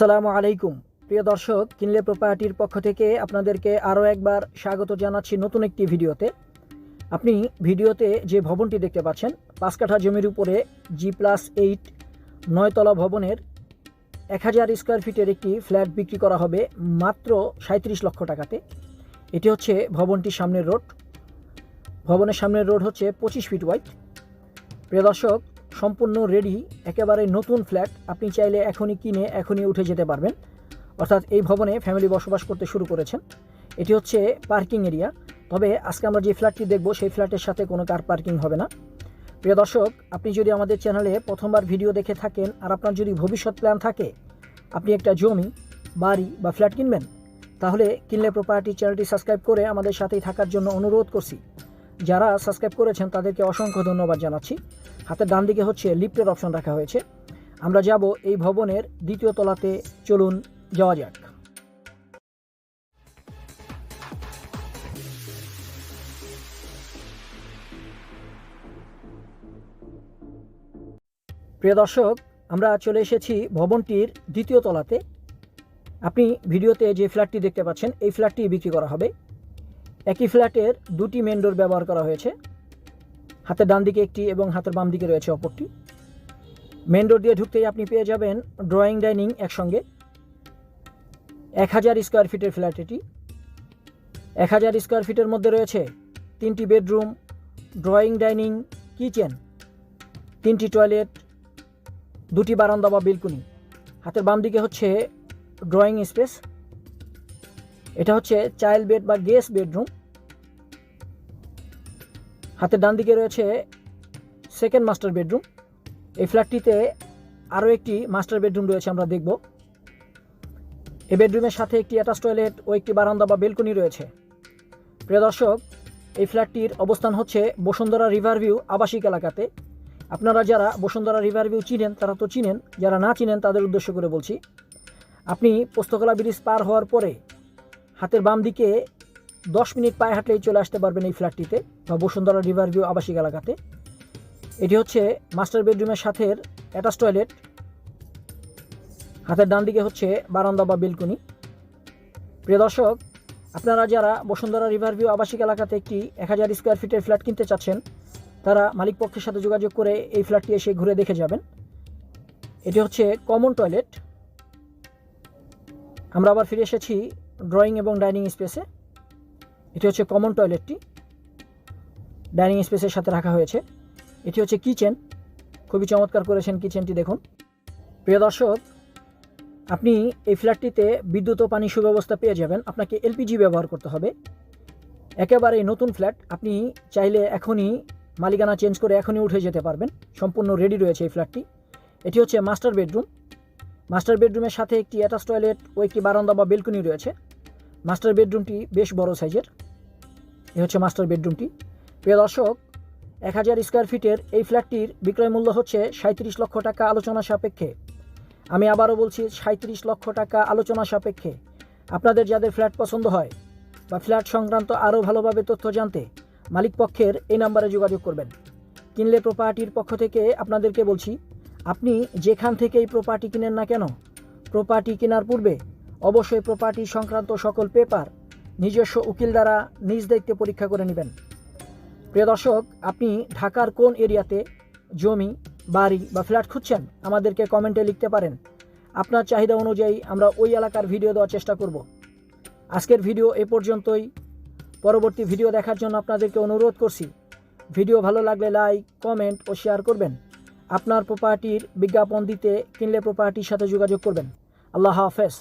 আসসালামু আলাইকুম। প্রিয় দর্শক, কিনলে প্রপার্টির পক্ষ থেকে আপনাদেরকে আরও একবার স্বাগত জানাচ্ছি নতুন একটি ভিডিওতে। আপনি ভিডিওতে যে ভবনটি দেখতে পাচ্ছেন, পাঁচ কাঠা জমির উপরে জি প্লাস এইট নয়তলা ভবনের এক হাজার স্কোয়ার ফিটের একটি ফ্ল্যাট বিক্রি করা হবে মাত্র সাঁত্রিশ লক্ষ টাকাতে। এটি হচ্ছে ভবনটির সামনের রোড। ভবনের সামনের রোড হচ্ছে পঁচিশ ফিট ওয়াইড প্রিয় দর্শক সম্পূর্ণ রেডি একেবারে নতুন ফ্ল্যাট আপনি চাইলে এখনই কিনে এখনই উঠে যেতে পারবেন। অর্থাৎ এই ভবনে ফ্যামিলি বসবাস করতে শুরু করেছেন। এটি হচ্ছে পার্কিং এরিয়া তবে আজকে আমরা যে ফ্ল্যাটটি দেখব, সেই ফ্ল্যাটের সাথে কোনো কার পার্কিং হবে না। প্রিয় দর্শক, আপনি যদি আমাদের চ্যানেলে প্রথমবার ভিডিও দেখে থাকেন, আর আপনার যদি ভবিষ্যৎ প্ল্যান থাকে, আপনি একটা জমি, বাড়ি বা ফ্ল্যাট কিনবেন, তাহলে কিনলে প্রপার্টি চ্যানেলটি সাবস্ক্রাইব করে আমাদের সাথেই থাকার জন্য অনুরোধ করছি। যারা সাবস্ক্রাইব করেছেন, তাদেরকে অসংখ্য ধন্যবাদ জানাচ্ছি। হাতের ডান দিকে হচ্ছে লিফটের অপশন রাখা হয়েছে। আমরা যাব এই ভবনের দ্বিতীয় তলাতে। চলুন, যাওয়া যাক। প্রিয় দর্শক, আমরা চলে এসেছি ভবনটির দ্বিতীয় তলাতে। আপনি ভিডিওতে যে ফ্ল্যাটটি দেখতে পাচ্ছেন, এই ফ্ল্যাটটি বিক্রি করা হবে। একই ফ্ল্যাটের দুটি মেন ডোর ব্যবহার করা হয়েছে। হাতের ডান দিকে একটি এবং হাতের বাম দিকে রয়েছে অপরটি। মেন ডোর দিয়ে ঢুকতেই আপনি পেয়ে যাবেন ড্রয়িং ডাইনিং একসঙ্গে। এক হাজার স্কোয়ার ফিটের ফ্ল্যাট এটি। এক হাজার স্কোয়ার ফিটের মধ্যে রয়েছে তিনটি বেডরুম ড্রয়িং ডাইনিং কিচেন তিনটি টয়লেট দুটি বারান্দা বা বিলকুনি হাতের বাম দিকে হচ্ছে ড্রয়িং স্পেস এটা হচ্ছে চাইল্ড বেড বা গেস্ট বেডরুম হাতের ডান দিকে রয়েছে সেকেন্ড মাস্টার বেডরুম এই ফ্ল্যাটটিতে আরও একটি মাস্টার বেডরুম রয়েছে আমরা দেখব। এই বেডরুমের সাথে একটি অ্যাটাচ টয়লেট ও একটি বারান্দা বা বেলকনি রয়েছে। প্রিয় দর্শক, এই ফ্ল্যাটটির অবস্থান হচ্ছে বসুন্ধরা রিভার ভিউ আবাসিক এলাকাতে। আপনারা যারা বসুন্ধরা রিভার ভিউ চিনেন, তারা তো চিনেন, যারা না চিনেন, তাদের উদ্দেশ্য করে বলছি। আপনি পোস্তকলা ব্রিজ পার হওয়ার পরে হাতের বাম দিকে দশ মিনিট পায়ে হাঁটলেই চলে আসতে পারবেন এই ফ্ল্যাটটিতে, বা বসুন্ধরা রিভার ভিউ আবাসিক এলাকাতে। এটি হচ্ছে মাস্টার বেডরুমের সাথে অ্যাটাচ টয়লেট। হাতের ডান দিকে হচ্ছে বারান্দা বা বেলকুনি। প্রিয় দর্শক, আপনারা যারা বসুন্ধরা রিভার ভিউ আবাসিক এলাকাতে একটি এক হাজার স্কোয়ার ফিটের ফ্ল্যাট কিনতে চাচ্ছেন, তারা মালিক পক্ষের সাথে যোগাযোগ করে এই ফ্ল্যাটটি এসে ঘুরে দেখে যাবেন। এটি হচ্ছে কমন টয়লেট। আমরা আবার ফিরে এসেছি ড্রয়িং এবং ডাইনিং স্পেসে এটি হচ্ছে কমন টয়লেটটি ডাইনিং স্পেসের সাথে রাখা হয়েছে। এটি হচ্ছে কিচেন খুবই চমৎকার করেছেন কিচেনটি দেখুন। প্রিয় দর্শক, আপনি এই ফ্ল্যাটটিতে বিদ্যুৎ ও পানি সুব্যবস্থা পেয়ে যাবেন। আপনাকে এলপিজি ব্যবহার করতে হবে। একেবারে নতুন ফ্ল্যাট। আপনি চাইলে এখনই মালিকানা চেঞ্জ করে এখনই উঠে যেতে পারবেন। সম্পূর্ণ রেডি রয়েছে এই ফ্ল্যাটটি। এটি হচ্ছে মাস্টার বেডরুম মাস্টার বেডরুমের সাথে একটি অ্যাটাচ টয়লেট ও একটি বারান্দা বা বেলকনি রয়েছে। মাস্টার বেডরুমটি বেশ বড় সাইজের। এ হচ্ছে মাস্টার বেডরুমটি। প্রিয় দর্শক, এক হাজার স্কোয়ার ফিটের এই ফ্ল্যাটটির বিক্রয় মূল্য হচ্ছে সাঁত্রিশ লক্ষ টাকা আলোচনা সাপেক্ষে। আমি আবারও বলছি সাঁত্রিশ লক্ষ টাকা আলোচনা সাপেক্ষে। আপনাদের যাদের ফ্ল্যাট পছন্দ হয় বা ফ্ল্যাট সংক্রান্ত আরও ভালোভাবে তথ্য জানতে, মালিক পক্ষের এই নাম্বারে যোগাযোগ করবেন। কিনলে প্রপার্টির পক্ষ থেকে আপনাদেরকে বলছি আপনি যেখান থেকে এই প্রপার্টি কিনেন না কেন? প্রপার্টি কেনার পূর্বে অবশ্যই প্রপার্টি সংক্রান্ত সকল পেপার নিজস্ব উকিল দ্বারা নিজ দেখতে পরীক্ষা করে নেবেন। প্রিয় দর্শক, আপনি ঢাকার কোন এরিয়াতে জমি, বাড়ি বা ফ্ল্যাট খুঁজছেন? আমাদেরকে কমেন্টে লিখতে পারেন। আপনার চাহিদা অনুযায়ী আমরা ওই এলাকার ভিডিও দেওয়ার চেষ্টা করব। আজকের ভিডিও এ পর্যন্তই। পরবর্তী ভিডিও দেখার জন্য আপনাদেরকে অনুরোধ করছি। ভিডিও ভালো লাগলে লাইক কমেন্ট ও শেয়ার করবেন। আপনার প্রপার্টির বিজ্ঞাপন দিতে কিনলে প্রপার্টির সাথে যোগাযোগ করবেন। আল্লাহ হাফেজ।